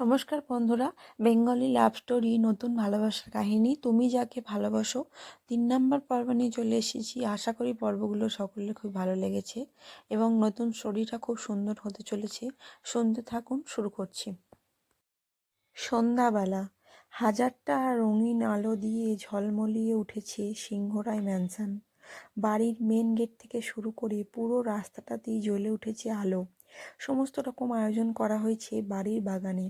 নমস্কার বন্ধুরা, Bengali love story, নতুন ভালোবাসার কাহিনী। তুমি যাকে ভালোবাসো, তিন নম্বর পর্ব নিয়ে চলে এসেছি। আশা করি পর্বগুলো সকলের খুব ভালো লেগেছে এবং নতুন স্টোরিটা খুব সুন্দর হতে চলেছে। শুনতে থাকুন, শুরু করছি। সন্ধ্যাবেলা, হাজারটা রঙিন আলো দিয়ে ঝলমলিয়ে উঠেছে সিংহরায় ম্যানসান। বাড়ির মেন গেট থেকে শুরু করে পুরো রাস্তাটাতেই জ্বলে উঠেছে আলো। সমস্ত রকম আয়োজন করা হয়েছে বাড়ির বাগানে।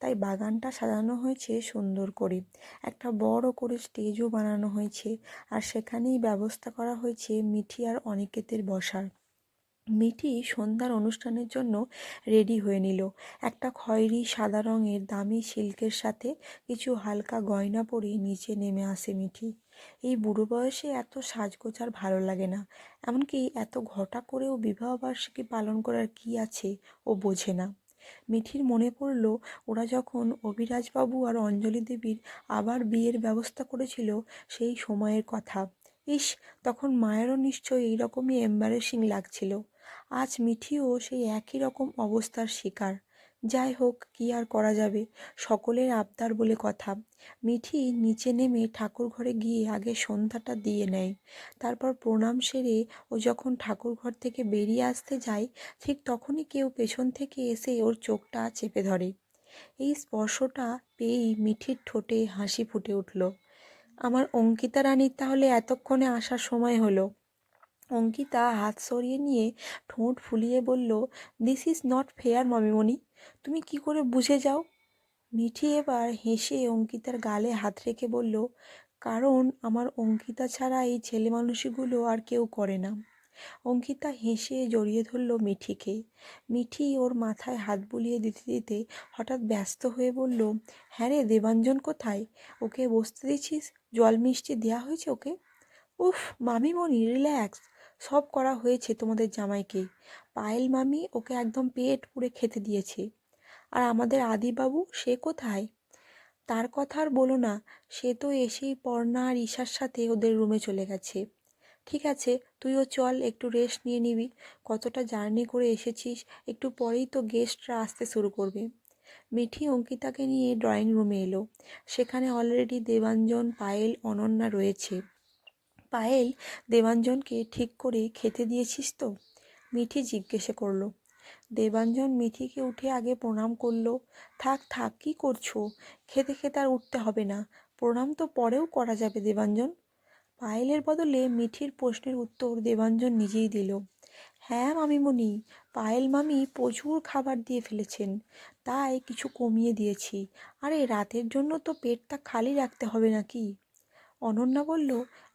তাই বাগানটা সাজানো হয়েছে সুন্দর করে। একটা বড় করে স্টেজও বানানো হয়েছে আর সেখানেই ব্যবস্থা করা হয়েছে মিঠি আর অনিকেতের বসার। মিঠি সন্ধ্যার অনুষ্ঠানের জন্য রেডি হয়ে নিল। একটা খয়েরি সাদা রঙের দামি সিল্কের সাথে কিছু হালকা গয়না পরে নিচে নেমে আসে মিঠি। এই বুড়ো বয়সে এত সাজগোজ আর ভালো লাগে না। এমনকি এত ঘটা করেও বিবাহবার্ষিকী পালন করার কি আছে ও বোঝে না। মিঠির মনে পড়ল, ওরা যখন অভিরাজবাবু আর অঞ্জলি দেবীর আবার বিয়ের ব্যবস্থা করেছিল সেই সময়ের কথা। ইস, তখন মায়েরও নিশ্চয়ই এইরকমই এম্বারেসিং লাগছিল। আজ মিঠিও সেই একই রকম অবস্থার শিকার। যাই হোক, কি আর করা যাবে? সকলের আবদার বলে কথা। মিঠি নিচে নেমে ঠাকুর ঘরে গিয়ে আগে সন্ধ্যাটা দিয়ে নেয়। তারপর প্রণাম সেরে ও যখন ঠাকুর ঘর থেকে বেরিয়ে আসতে যায়, ঠিক তখনই কেউ পেছন থেকে এসে ওর চোখটা চেপে ধরে। এই স্পর্শটা পেয়েই মিঠির ঠোঁটে হাসি ফুটে উঠল। আমার অঙ্কিতা রানীর তাহলে এতক্ষণে আসার সময় হলো। অঙ্কিতা হাত সরিয়ে নিয়ে ঠোঁট ফুলিয়ে বলল দিস ইজ নট ফেয়ার মামিমণি। তুমি কি করে বুঝে যাও? মিঠি এবার হেসে অঙ্কিতার গালে হাত রেখে বলল, কারণ আমার অঙ্কিতা ছাড়া এই ছেলে মানুষগুলো আর কেউ করে না। অঙ্কিতা হেসে জড়িয়ে ধরল মিঠিকে। মিঠি ওর মাথায় হাত বুলিয়ে দিতে দিতে হঠাৎ ব্যস্ত হয়ে বলল হ্যাঁ রে, দেবাঞ্জন কোথায়? ওকে বসতে দিছিস জল মিষ্টি দেওয়া হয়েছে ওকে? উফ, মামিমণি, রিল্যাক্স। সব করা হয়েছে তোমাদের জামাইকে। পায়েল মামি ওকে একদম পেট পুড়ে খেতে দিয়েছে। আর আমাদের আদিবাবু, সে কোথায়? তার কথা আর বলো না, সে তো এসেই পর্ণা আর ঈশার সাথে ওদের রুমে চলে গেছে। ঠিক আছে, তুইও চল, একটু রেস্ট নিয়ে নিবি। কতটা জার্নি করে এসেছিস, একটু পরেই তো গেস্টরা আসতে শুরু করবে। মিঠি অঙ্কিতাকে নিয়ে ড্রয়িং রুমে এলো। সেখানে অলরেডি দেবাঞ্জন, পায়েল, অনন্যা রয়েছে। পায়েল, দেবাঞ্জনকে ঠিক করে খেতে দিয়েছিস তো? মিঠি জিজ্ঞেসে করল। দেবাঞ্জন মিঠিকে উঠে আগে প্রণাম করল। থাক থাক, কী করছ? খেতে খেতে আর উঠতে হবে না। প্রণাম তো পরেও করা যাবে দেবাঞ্জন। পায়েলের বদলে মিঠির প্রশ্নের উত্তর দেবাঞ্জন নিজেই দিল। হ্যাঁ মামিমণি, পায়েল মামি প্রচুর খাবার দিয়ে ফেলেছেন। তাই কিছু কমিয়ে দিয়েছি। আরে, রাতের জন্য তো পেটটা খালি রাখতে হবে নাকি? অনন্যা বলল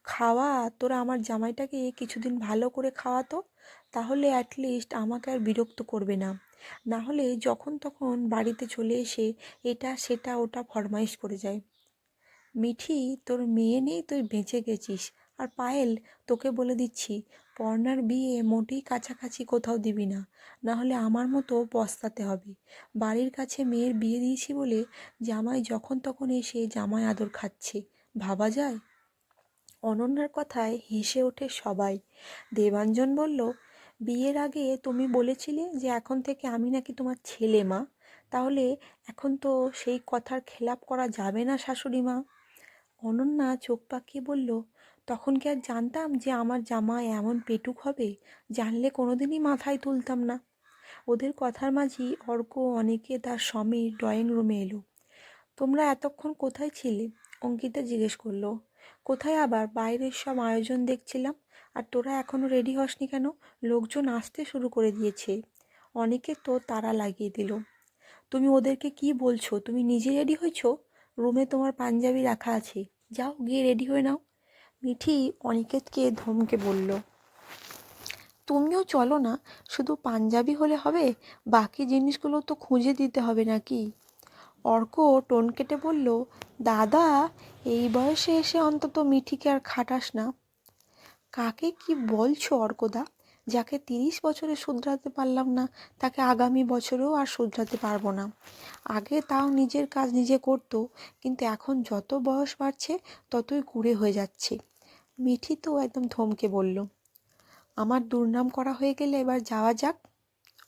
খাওয়া, তোরা আমার জামাইটাকে কিছুদিন ভালো করে খাওয়াতো, তাহলে অ্যাটলিস্ট আমাকে আর বিরক্ত করবে না। না হলে যখন তখন বাড়িতে চলে এসে এটা, সেটা, ওটা ফরমাইশ করে যায়। মিঠি, তোর মেয়ে নেই, তুই বেঁচে গেছিস। আর পায়েল, তোকে বলে দিচ্ছি পর্ণার বিয়ে মোটেই কাছাকাছি কোথাও দিবি না। না হলে আমার মতো পস্তাতে হবে। বাড়ির কাছে মেয়ের বিয়ে দিয়েছি বলে জামাই যখন তখন এসে জামাই আদর খাচ্ছে। ভাবা যায়? অনন্যার কথায় হেসে ওঠে সবাই। দেবাঞ্জন বলল, বিয়ের আগে তুমি বলেছিলে যে এখন থেকে আমি নাকি তোমার ছেলে মা। তাহলে এখন তো সেই কথার খেলাপ করা যাবে না শাশুড়ি মা। অনন্যা চোখ পাকিয়ে বলল, তখন কি আর জানতাম যে আমার জামা এমন পেটুক হবে, জানলে কোনোদিনই মাথায় তুলতাম না? ওদের কথার মাঝি অর্ক অনেকে তার স্বামীর ড্রয়িং রুমে এলো। তোমরা এতক্ষণ কোথায় ছিলে? অঙ্কিতা জিজ্ঞেস করল। কোথায় আবার? বাইরের সব আয়োজন দেখছিলাম। আর তোরা এখনও রেডি হসনি কেন? লোকজন আসতে শুরু করে দিয়েছে। অনেকে তো তারা লাগিয়ে দিল। তুমি ওদেরকে কি বলছো? তুমি নিজে রেডি হয়েছো? রুমে তোমার পাঞ্জাবি রাখা আছে। যাও, গিয়ে রেডি হয়ে নাও। মিঠি অনিকেতকে ধমকে বলল, তুমিও চলো না। শুধু পাঞ্জাবি হলে হবে? বাকি জিনিসগুলো তো খুঁজে দিতে হবে নাকি? অর্ক টোন কেটে বলল, দাদা, এই বয়সে এসে অন্তত মিঠিকে আর খাটাস না। কাকে কি বলছো অর্কদা? যাকে তিরিশ বছরে শুধরাতে পারলাম না, তাকে আগামী বছরেও আর শুধরাতে পারব না। আগে তাও নিজের কাজ নিজে করতো, কিন্তু এখন যত বয়স বাড়ছে, ততই কুড়ে হয়ে যাচ্ছে। মিঠি তো একদম থমকে বলল, আমার দুর্নাম করা হয়ে গেলে এবার যাওয়া যাক?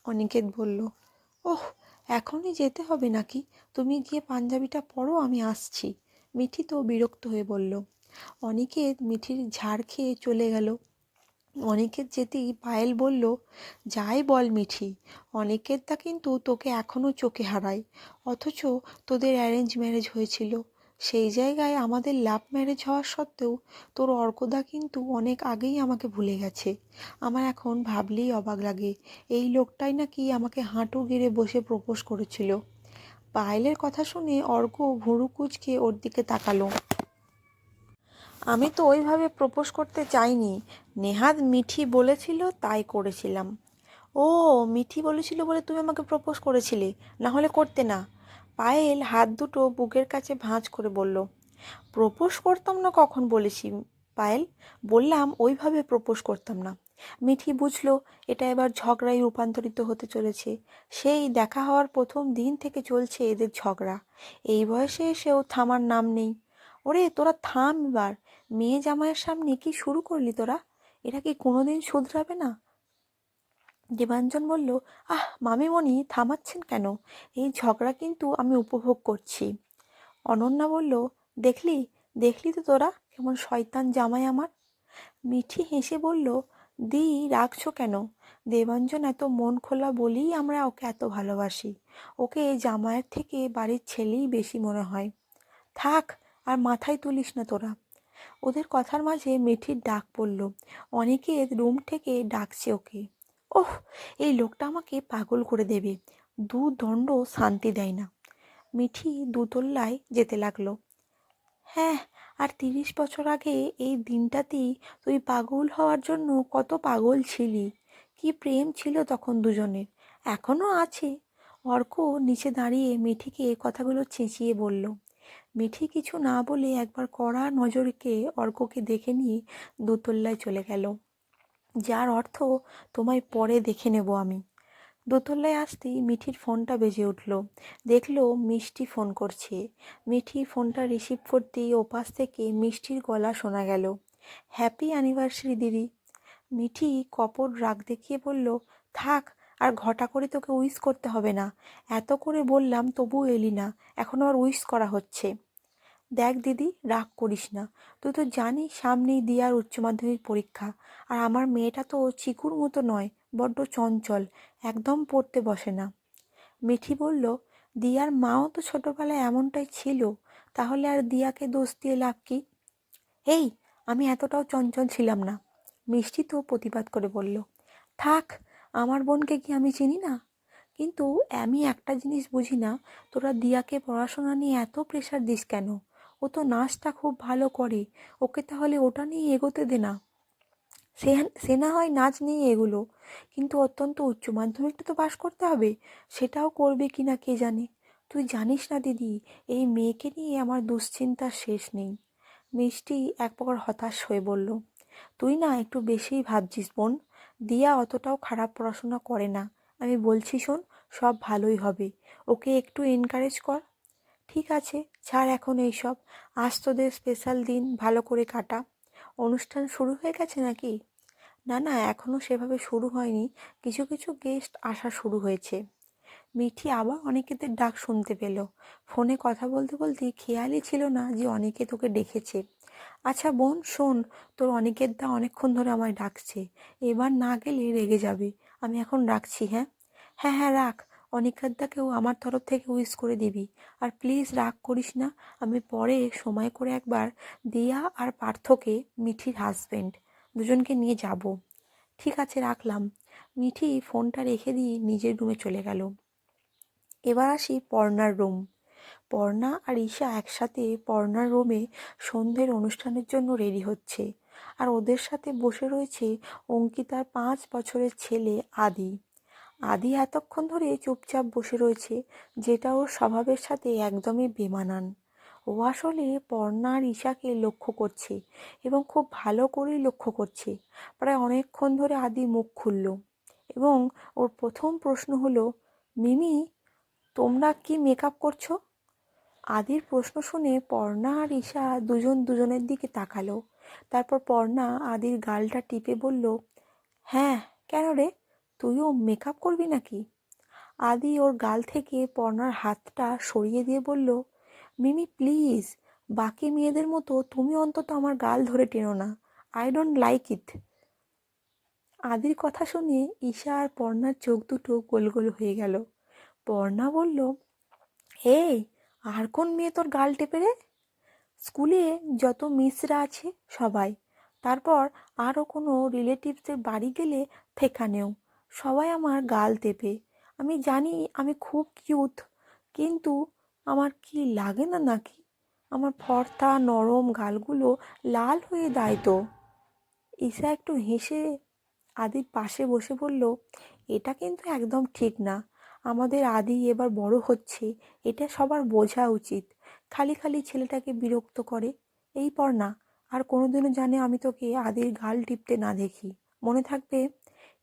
অনিকেত বলল, ওহ এখনই যেতে হবে নাকি? তুমি গিয়ে পাঞ্জাবিটা পরো আমি আসছি। মিঠি তো বিরক্ত হয়ে বলল, অনিকেত মিঠির ঝাড় খেয়ে চলে গেল। অনেকের যেতেই পায়েল বলল, যাই বল মিঠি, অনিকেতটা কিন্তু তোকে এখনও চোখে হারায়। অথচ তোদের অ্যারেঞ্জ ম্যারেজ হয়েছিল। সেই জায়গায় আমাদের লাভ ম্যারেজ হওয়ার সত্ত্বেও তোর অর্কদা কিন্তু অনেক আগেই আমাকে ভুলে গেছে। আমার এখন ভাবলেই অবাক লাগে। এই লোকটাই নাকি আমাকে হাঁটু গেড়ে বসে প্রপোজ করেছিল। পায়েলের কথা শুনে অর্ক ভুরু কুচকে ওর দিকে তাকালো। আমি তো ওইভাবে প্রপোজ করতে চাইনি। নেহাত মিঠি বলেছিল তাই করেছিলাম। ও, মিঠি বলেছিল বলে তুমি আমাকে প্রপোজ করেছিলে। না হলে করতে না। পায়েল হাত দুটো বুকের কাছে ভাঁজ করে বলল, প্রপোজ করতাম না কখন বলেছি, পায়েল? বললাম ওইভাবে প্রপোজ করতাম না। মিঠি বুঝলো, এটা এবার ঝগড়ায় রূপান্তরিত হতে চলেছে। সেই দেখা হওয়ার প্রথম দিন থেকে চলছে এদের ঝগড়া। এই বয়সে এসেও থামার নাম নেই। ওরে, তোরা থাম এবার। মেয়ে জামাইয়ের সামনে কি শুরু করলি তোরা? এটা কি কোনোদিন শুধরাবে না? দেবাঞ্জন বলল, আহ, মামিমণি, থামাচ্ছেন কেন? এই ঝগড়া কিন্তু আমি উপভোগ করছি। অনন্যা বলল, দেখলি? দেখলি তো তোরা? কেমন শয়তান জামাই আমার? মিঠি হেসে বলল, দি রাখছো কেন? দেবাঞ্জন, এত মন খোলা বলেই আমরা ওকে এত ভালোবাসি। ওকে জামাইয়ের থেকে বাড়ির ছেলেই বেশি মনে হয়। থাক, আর মাথায় তুলিস না তোরা। ওদের কথার মাঝে মিঠির ডাক পড়ল। অনেকে রুম থেকে ডাকছে ওকে। ওহ, এই লোকটা আমাকে পাগল করে দেবে। দু দণ্ড শান্তি দেয় না। মিঠি দুতল্লায় যেতে লাগল। হ্যাঁ আর তিরিশ বছর আগে এই দিনটাতেই তুই পাগল হওয়ার জন্য কত পাগল ছিলি। কি প্রেম ছিল তখন দুজনের। এখনও আছে। অর্ক নিচে দাঁড়িয়ে মিঠিকে কথাগুলো চেঁচিয়ে বলল। মিঠি কিছু না বলে একবার কড়া নজরকে অর্ককে দেখে নিয়ে দোতল্লায় চলে গেল। যার অর্থ তোমায় পরে দেখে নেব আমি। দোতলায় আসতেই মিঠির ফোনটা বেজে উঠল। দেখল মিষ্টি ফোন করছে। মিঠি ফোনটা রিসিভ করতেই ওপাশ থেকে মিষ্টির গলা শোনা গেল। হ্যাপি অ্যানিভার্সারি দিদি। মিঠি কপট রাগ দেখিয়ে বলল, থাক, আর ঘটা করে তোকে উইস করতে হবে না। এত করে বললাম তবু এলি না। এখন আবার উইস করা হচ্ছে। দেখ দিদি, রাগ করিস না। তুই তো জানিস সামনেই দিয়ার উচ্চ মাধ্যমিক পরীক্ষা। আর আমার মেয়েটা তো চিকুর মতো নয়, বড্ড চঞ্চল, একদম পড়তে বসে না। মিঠি বলল, দিয়ার মাও তো ছোটোবেলায় এমনটাই ছিল, তাহলে আর দিয়াকে দোষ দিয়ে লাভ কি? এই, আমি এতটাও চঞ্চল ছিলাম না, মিষ্টি তো প্রতিবাদ করে বলল। থাক, আমার বোনকে কি আমি চিনি না? কিন্তু আমি একটা জিনিস বুঝি না, তোরা দিয়াকে পড়াশোনা নিয়ে এত প্রেশার দিস কেন? ও তো নাচটা খুব ভালো করে। ওকে তাহলে ওটা নিয়ে এগোতে দে না। সে সে না হয় নাচ নিয়ে এগুলো। কিন্তু অত্যন্ত উচ্চ মাধ্যমিকটা তো পাশ করতে হবে। সেটাও করবে কি না কে জানে? তুই জানিস না দিদি, এই মেয়েকে নিয়ে আমার দুশ্চিন্তার শেষ নেই। মিষ্টি এক প্রকার হতাশ হয়ে বলল, তুই না একটু বেশিই ভাবছিস বোন। দিয়া অতটাও খারাপ পড়াশোনা করে না। আমি বলছি শোন, সব ভালোই হবে। ওকে একটু এনকারেজ কর। ঠিক আছে, ছাড় এখন এইসব। আজ তোদের স্পেশাল দিন, ভালো করে কাটা। অনুষ্ঠান শুরু হয়ে গেছে নাকি? না না এখনও সেভাবে শুরু হয়নি। কিছু কিছু গেস্ট আসা শুরু হয়েছে। মিঠি আবার অনেকেদের ডাক শুনতে পেল। ফোনে কথা বলতে বলতে খেয়ালই ছিল না যে অনেকে তোকে ডেকেছে আচ্ছা বোন, শোন, তোর অনেকের দা অনেকক্ষণ ধরে আমায় ডাকছে। এবার না গেলে রেগে যাবে। আমি এখন রাখছি হ্যাঁ? হ্যাঁ হ্যাঁ রাখ। অনিকাদ্দাকেও আমার তরফ থেকে উইস করে দিবি। আর প্লিজ রাগ করিস না, আমি পরে সময় করে একবার দিয়া আর পার্থকে মিঠির হাজবেন্ড দুজনকে নিয়ে যাব। ঠিক আছে, রাখলাম। মিঠি ফোনটা রেখে দিয়ে নিজের রুমে চলে গেল। এবার আসি পর্নার রুম পর্ণা আর ঈশা একসাথে পর্ণার রুমে সন্ধ্যের অনুষ্ঠানের জন্য রেডি হচ্ছে। আর ওদের সাথে বসে রয়েছে অঙ্কিতার পাঁচ বছরের ছেলে আদি। আদি এতক্ষণ ধরে চুপচাপ বসে রয়েছে, যেটা ওর স্বভাবের সাথে একদমই বেমানান। ও আসলে পর্ণা আর ঈশাকে লক্ষ্য করছে এবং খুব ভালো করেই লক্ষ্য করছে। প্রায় অনেকক্ষণ ধরে আদি মুখ খুলল এবং ওর প্রথম প্রশ্ন হলো, মিমি, তোমরা কি মেকআপ করছ? আদির প্রশ্ন শুনে পর্ণা আর ঈশা দুজন দুজনের দিকে তাকালো। তারপর পর্ণা আদির গালটা টিপে বলল হ্যাঁ কেন রে? তুইও মেকআপ করবি নাকি? আদি ওর গাল থেকে পর্ণার হাতটা সরিয়ে দিয়ে বলল, মিমি প্লিজ বাকি মেয়েদের মতো তুমি অন্তত আমার গাল ধরে টেনো না। আই ডোন্ট লাইক ইট আদির কথা শুনে ঈশা আর পর্ণার চোখ দুটো গোল গোল হয়ে গেল। পর্ণা বলল, এই, আর কোন মেয়ে তোর গাল টেপে রে? স্কুলে যত মিসরা আছে সবাই, তারপর আরও কোনো রিলেটিভসের বাড়ি গেলে থেকানেও সবাই আমার গাল টেপে আমি জানি আমি খুব কিউট কিন্তু আমার কি লাগে না নাকি? আমার ফর্তা, নরম গালগুলো লাল হয়ে দেয় তো। ঈশা একটু হেসে আদির পাশে বসে বলল, এটা কিন্তু একদম ঠিক না। আমাদের আদি এবার বড় হচ্ছে। এটা সবার বোঝা উচিত। খালি খালি ছেলেটাকে বিরক্ত করে। এই পর না, আর কোনোদিনও জানে আমি তোকে আদির গাল টিপতে না দেখি। মনে থাকবে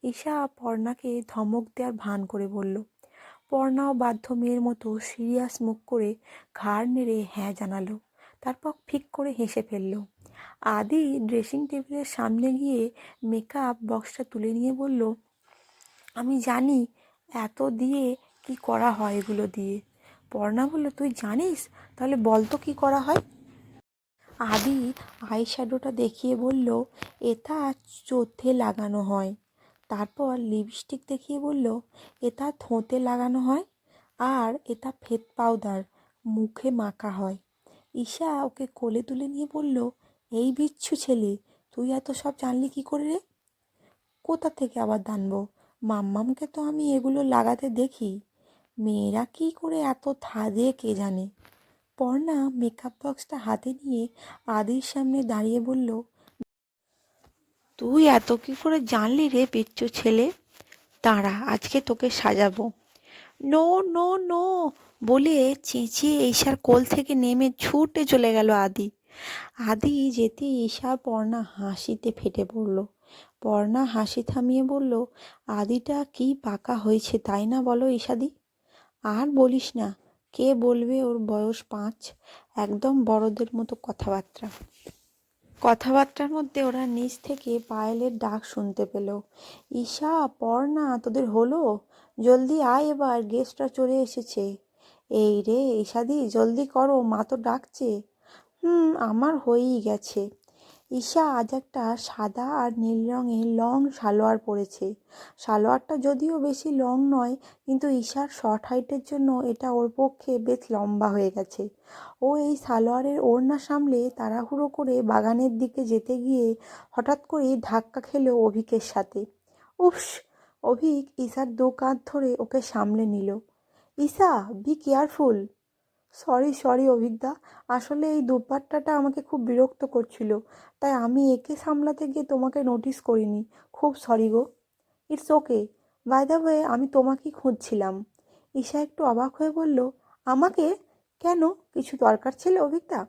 ঈশা পর্ণাকে ধমক দেওয়ার ভান করে বলল, পর্ণাও বাধ্য মেয়ের মতো সিরিয়াস মুখ করে ঘাড় নেড়ে হ্যাঁ জানালো, তারপর ফিক করে হেসে ফেলল। আদি ড্রেসিং টেবিলের সামনে গিয়ে মেকআপ বক্সটা তুলে নিয়ে বলল, আমি জানি এত দিয়ে কি করা হয় এগুলো দিয়ে। পর্ণা বলল, তুই জানিস? তাহলে বল তো কী করা হয়? আদি আই শ্যাডোটা দেখিয়ে বলল, এটা চোথে লাগানো হয়। তারপর লিপস্টিক দেখিয়ে বলল, এটা থোঁতে লাগানো হয় আর এটা ফেদ পাউডার, মুখে মাখা হয়। ঈশা ওকে কোলে তুলে নিয়ে বলল, এই বিচ্ছু ছেলে, তুই এত সব জানলি কি করে রে? কোথা থেকে আবার জানব মাম্মামকে তো আমি এগুলো লাগাতে দেখি। মেয়েরা কি করে এত থাদে কে জানে? পর্ণা মেকআপ বক্সটা হাতে নিয়ে আদির সামনে দাঁড়িয়ে বলল তুই এত কি করে জানলি রে বিচ্ছু ছেলে? দাঁড়া, আজকে তোকে সাজাবো। নো নো নো, বলে চেঁচিয়ে ঈশার কোল থেকে নেমে ছুটে চলে গেল আদি। আদি যেতে ঈশা পর্ণা হাসিতে ফেটে পড়ল। পর্ণা হাসি থামিয়ে বলল, আদিটা কি পাকা হয়েছে তাই না বলো ঈশাদি? আর বলিস না, কে বলবে ওর বয়স পাঁচ? একদম বড়দের মতো কথাবার্তা। কথাবার্তার মধ্যে ওরা নিচ থেকে পায়েলের ডাক শুনতে পেল। ঈশা না তোদের হলো? জলদি আয় এবার, গেস্টরা চলে এসেছে। এই রে, ঈশাদি, জলদি করো, মা তো ডাকছে। হুম, আমার হয়েই গেছে। ঈশা আজ একটা সাদা আর নীল রঙের লং সালোয়ার পরেছে। সালোয়ারটা যদিও বেশি লং নয়, কিন্তু ঈশার শর্ট হাইটের জন্য এটা ওর পক্ষে বেশ লম্বা হয়ে গেছে। ও এই সালোয়ারের ওড়না সামলে তাড়াহুড়ো করে বাগানের দিকে যেতে গিয়ে হঠাৎ করেই ধাক্কা খেলো অভিকের সাথে। উফস! অভিক ঈশার দু কাঁধ ধরে ওকে সামলে নিল। Isha be careful sorry sorry Abhigya. আসলে এই দুপাট্টাটা আমাকে খুব বিরক্ত করছিল, তাই আমি একে সামলাতে গিয়ে তোমাকে নোটিস করিনি। খুব sorry go. It's okay by the way আমি তোমাকেই খুঁজছিলাম। ঈশা একটু অবাক হয়ে বলল, আমাকে? কেন? কিছু দরকার ছিল অভিজ্ঞতা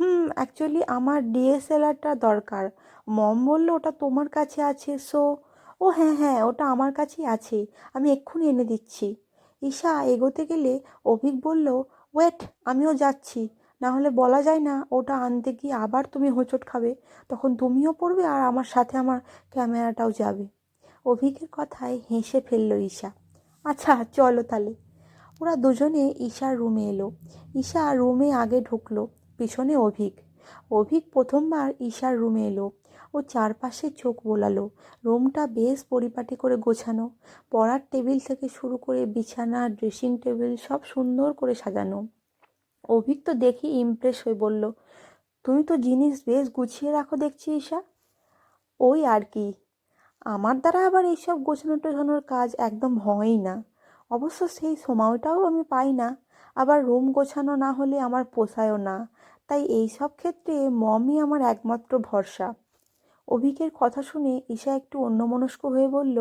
হুম অ্যাকচুয়ালি আমার ডিএসএলআরটা দরকার। মম বলল, ওটা তোমার কাছে আছে সো ও হ্যাঁ হ্যাঁ ওটা আমার কাছেই আছে। আমি এক্ষুনি এনে দিচ্ছি। ঈশা এগোতে গেলে অভিক বলল ওয়েট আমিও যাচ্ছি। না হলে বলা যায় না, ওটা আনতে গিয়ে আবার তুমি হোঁচট খাবে। তখন তুমিও পড়বে আর আমার সাথে আমার ক্যামেরাটাও যাবে। অভিকের কথায় হেসে ফেলল ঈশা। আচ্ছা চলো তাহলে। ওরা দুজনে ঈশার রুমে এলো। ঈশা রুমে আগে ঢুকলো, পিছনে অভিক। অভিক প্রথমবার ঈশার রুমে এলো। চারপাশে চোখ বোলালো। রুমটা বেশ পরিপাটি করে গোছানো। পড়ার টেবিল থেকে শুরু করে বিছানা, ড্রেসিং টেবিল সব সুন্দর করে সাজানো। অভিক তো দেখি ইমপ্রেস হয়ে বলল, তুমি তো জিনিস বেশ গুছিয়ে রাখো দেখছি, ঈশা। ওই আর কি। আমার দ্বারা আবার এইসব গোছানো টোছানোর কাজ একদম হয়ই না। অবশ্য সেই সময়টাও আমি পাই না। আবার রুম গোছানো না হলে আমার পোষায়ও না। তাই এই সব ক্ষেত্রে মমই আমার একমাত্র ভরসা। অভিকের কথা শুনে ঈশা একটু অন্যমনস্ক হয়ে বলল,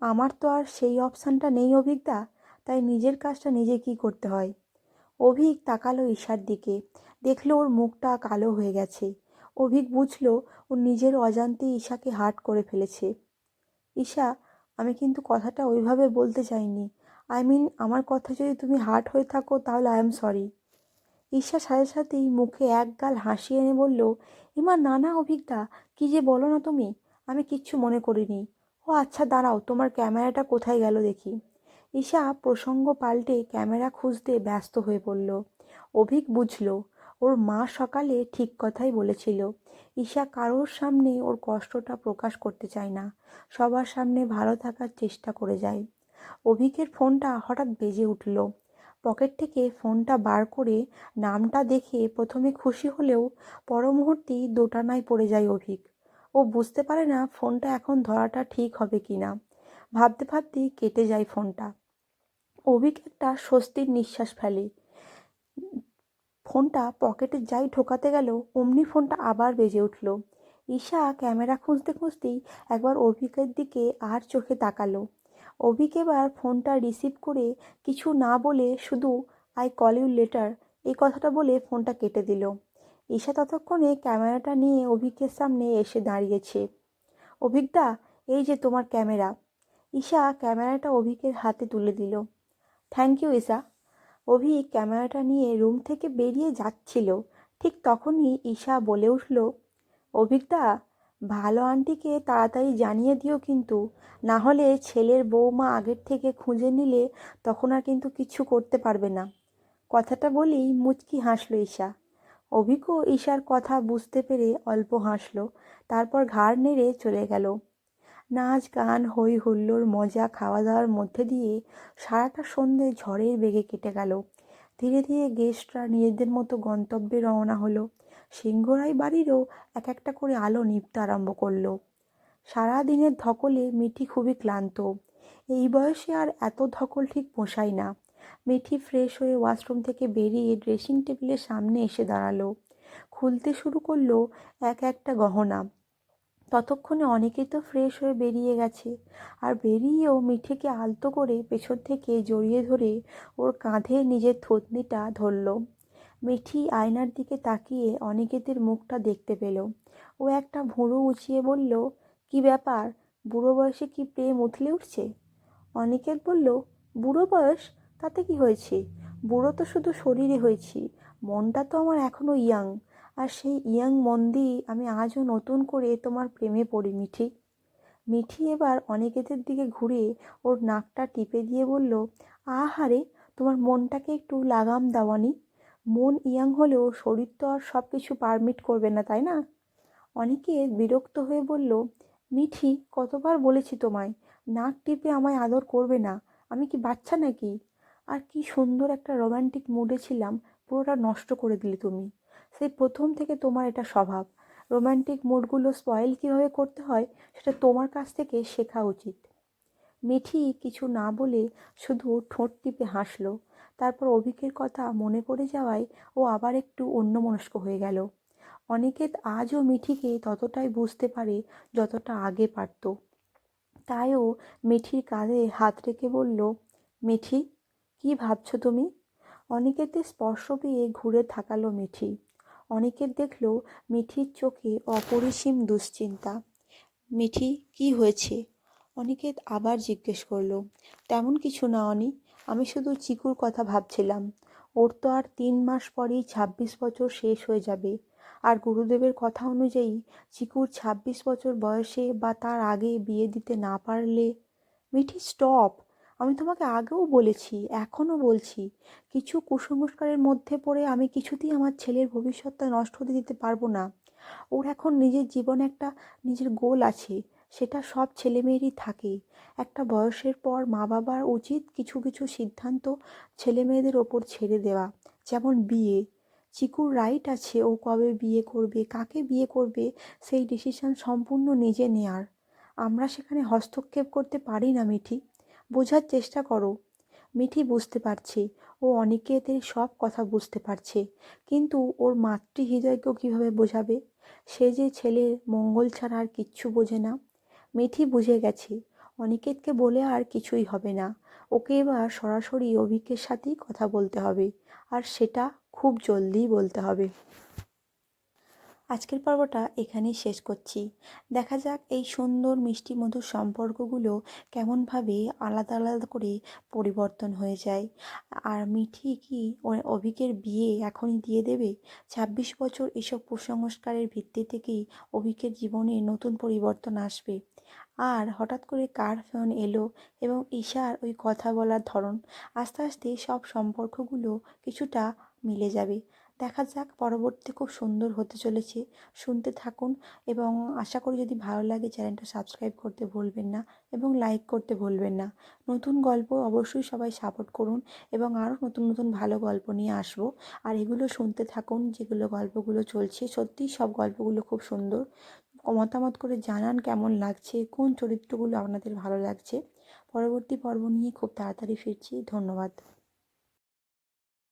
আমার তো আর সেই অপশানটা নেই অভিজ্ঞতা তাই নিজের কাজটা নিজে কি করতে হয়? অভিক তাকালো ঈশার দিকে, দেখল ওর মুখটা কালো হয়ে গেছে। অভিক বুঝলো ও নিজের অজান্তে ঈশাকে হার্ট করে ফেলেছে। ঈশা, আমি কিন্তু কথাটা ওইভাবে বলতে চাইনি। আই মিন, আমার কথা যদি তুমি হার্ট হয়ে থাকো তাহলে আই এম সরি। ঈশা সাথে সাথেই মুখে এক গাল হাসি এনে বলল, ইমা, নানা অভিজ্ঞতা, কী যে বলো না তুমি? আমি কিচ্ছু মনে করিনি। ও আচ্ছা দাঁড়াও, তোমার ক্যামেরাটা কোথায় গেল দেখি। ঈশা প্রসঙ্গ পাল্টে ক্যামেরা খুঁজতে ব্যস্ত হয়ে পড়ল। অভিক বুঝল, ওর মা সকালে ঠিক কথাই বলেছিল। ঈশা কারোর সামনে ওর কষ্টটা প্রকাশ করতে চায় না, সবার সামনে ভালো থাকার চেষ্টা করে যায়। অভিকের ফোনটা হঠাৎ বেজে উঠল। পকেট থেকে ফোনটা বার করে নামটা দেখে প্রথমে খুশি হলেও পর মুহূর্তেই দোটানায় পড়ে যায় অভিক। ও বুঝতে পারে না ফোনটা এখন ধরাটা ঠিক হবে কি না। ভাবতে ভাবতেই কেটে যায় ফোনটা। অভিক একটা স্বস্তির নিঃশ্বাস ফেলে। ফোনটা পকেটে যাই ঢোকাতে গেল অমনি ফোনটা আবার বেজে উঠল। ঈশা ক্যামেরা খুঁজতে খুঁজতেই একবার অভিকের দিকে আর চোখে তাকালো। অভিক এবার ফোনটা রিসিভ করে কিছু না বলে শুধু, আই কল ইউ লেটার এই কথাটা বলে ফোনটা কেটে দিল। ঈশা ততক্ষণে ক্যামেরাটা নিয়ে অভিকের সামনে এসে দাঁড়িয়েছে। অভিকদা, এই যে তোমার ক্যামেরা। ঈশা ক্যামেরাটা অভিকের হাতে তুলে দিল। Thank you Isha. অভি ক্যামেরাটা নিয়ে রুম থেকে বেরিয়ে যাচ্ছিল। ঠিক তখনই ঈশা বলে উঠল, অভিকদা ভালো আন্টিকে তাড়াতাড়ি জানিয়ে দিও কিন্তু। না হলে ছেলের বৌমা আগের থেকে খুঁজে নিলে তখন আর কিন্তু কিছু করতে পারবে না। কথাটা বলেই মুচকি হাসলো ঈশা। অভিকও ঈশার কথা বুঝতে পেরে অল্প হাসলো, তারপর ঘাড় নেড়ে চলে গেল। নাচ, গান হই হুল্লোড়, মজা খাওয়া দাওয়ার মধ্যে দিয়ে সারাটা সন্ধে ঝড়ের বেগে কেটে গেল। ধীরে ধীরে গেস্টরা নিজেদের মতো গন্তব্যে রওনা হলো। সিংহরাই বাড়িরও এক একটা করে আলো নিভতে আরম্ভ করল। সারা দিনের ধকলে মিঠি খুবই ক্লান্ত। এই বয়সে আর এত ধকল ঠিক পোষায় না। মিঠি ফ্রেশ হয়ে ওয়াশরুম থেকে বেরিয়ে ড্রেসিং টেবিলের সামনে এসে দাঁড়াল। খুলতে শুরু করল এক একটা গহনা। ততক্ষণে অনেকেই তো ফ্রেশ হয়ে বেরিয়ে গেছে। আর বেরিয়েও মিঠিকে আলতো করে পেছন থেকে জড়িয়ে ধরে ওর কাঁধে নিজের থতনিটা ধরল। মিঠি আয়নার দিকে তাকিয়ে অনিকেতের মুখটা দেখতে পেল। ও একটা ভুঁড়ো উঁচিয়ে বলল, কি ব্যাপার? বুড়ো বয়সে কি প্রেম উথলে উঠছে? অনিকেত বলল, বুড়ো বয়স? তাতে কি হয়েছে? বুড়ো তো শুধু শরীরে হয়েছি, মনটা তো আমার এখনও ইয়াং। আর সেই ইয়াং মন দিয়ে আমি আজও নতুন করে তোমার প্রেমে পড়ি, মিঠি। মিঠি এবার অনিকেতের দিকে ঘুরে ওর নাকটা টিপে দিয়ে বলল, আহারে, তোমার মনটাকে একটু লাগাম দেওয়ানি। মন ইয়াং হলেও শরীর তো আর সব কিছু পারমিট করবে না, তাই না? অনেকে বিরক্ত হয়ে বলল, মিঠি, কতবার বলেছি তোমায়, নাক টিপে আমায় আদর করবে না, আমি কি বাচ্চা নাকি? আর কি সুন্দর একটা রোম্যান্টিক মুডে ছিলাম, পুরোটা নষ্ট করে দিলে তুমি। সেই প্রথম থেকে তোমার এটা স্বভাব। রোম্যান্টিক মুডগুলো স্পয়েল কীভাবে করতে হয়, সেটা তোমার কাছ থেকে শেখা উচিত। মিঠি কিছু না বলে শুধু ঠোঁট টিপে হাসলো। তারপর অভিকের কথা মনে পড়ে যাওয়ায় ও আবার একটু অন্যমনস্ক হয়ে গেল। অনিকেত আজও মিঠিকে ততটাই বুঝতে পারে যতটা আগে পারত। তাইও মিঠির কাঁধে হাত রেখে বলল, মিঠি, কি ভাবছ তুমি? অনিকেতের স্পর্শ পেয়ে ঘুরে থাকালো মিঠি। অনেকের দেখল মিঠির চোখে অপরিসীম দুশ্চিন্তা। মিঠি, কি হয়েছে? অনিকেত আবার জিজ্ঞেস করল, তেমন কিছু না, অনি। আমি শুধু চিকুর কথা ভাবছিলাম। ওর তো আর তিন মাস পরেই ছাব্বিশ বছর শেষ হয়ে যাবে। আর গুরুদেবের কথা অনুযায়ী চিকুর ছাব্বিশ বছর বয়সে বা তার আগে বিয়ে দিতে না পারলে মিঠি স্টপ আমি তোমাকে আগেও বলেছি, এখনও বলছি, কিছু কুসংস্কারের মধ্যে পড়ে আমি কিছুতেই আমার ছেলের ভবিষ্যৎটা নষ্ট হতে দিতে পারব না। ওর এখন নিজের জীবনে একটা, নিজের গোল আছে। সেটা সব ছেলেমেয়েরই থাকে। একটা বয়সের পর মা বাবার উচিত কিছু কিছু সিদ্ধান্ত ছেলে মেয়েদের ওপর ছেড়ে দেওয়া, যেমন বিয়ে। চিকুর রাইট আছে ও কবে বিয়ে করবে, কাকে বিয়ে করবে, সেই ডিসিশন সম্পূর্ণ নিজে নেয়ার। আমরা সেখানে হস্তক্ষেপ করতে পারি না, মিঠি। বোঝার চেষ্টা করো। মিঠি বুঝতে পারছে, ও অনিকেতের সব কথা বুঝতে পারছে। কিন্তু ওর মাতৃ হৃদয়কেও কীভাবে বোঝাবে? সে যে ছেলের মঙ্গল ছাড়া আর কিচ্ছু বোঝে না। মিঠি বুঝে গেছে। অনিকেতকে বলে আর কিছুই হবে না। ওকে এবার সরাসরি অভিকের সাথেই কথা বলতে হবে। আর সেটা খুব জলদিই বলতে হবে। আজকের পর্বটা এখানেই শেষ করছি। দেখা যাক এই সুন্দর মিষ্টি মধুর সম্পর্কগুলো কেমনভাবে আলাদা আলাদা করে পরিবর্তন হয়ে যায়। আর মিঠি কি অভিকের বিয়ে এখনই দিয়ে দেবে? ছাব্বিশ বছর এসব কুসংস্কারের ভিত্তি থেকেই অভিকের জীবনে নতুন পরিবর্তন আসবে। আর হঠাৎ করে কার ফোন এলো এবং ঈশার ওই কথা বলার ধরন? আস্তে আস্তে সব সম্পর্কগুলো কিছুটা মিলে যাবে। দেখা যাক পরবর্তী খুব সুন্দর হতে চলেছে। শুনতে থাকুন এবং আশা করি যদি ভালো লাগে চ্যানেলটা সাবস্ক্রাইব করতে ভুলবেন না এবং লাইক করতে ভুলবেন না। নতুন গল্প অবশ্যই সবাই সাপোর্ট করুন এবং আরও নতুন নতুন ভালো গল্প নিয়ে আসব। আর এগুলো শুনতে থাকুন, যেগুলো গল্পগুলো চলছে, সত্যিই সব গল্পগুলো খুব সুন্দর। মতামত করে জানান কেমন লাগছে, কোন চরিত্রগুলো আপনাদের ভালো লাগছে। পরবর্তী পর্ব নিয়ে খুব তাড়াতাড়ি ফিরছি। ধন্যবাদ।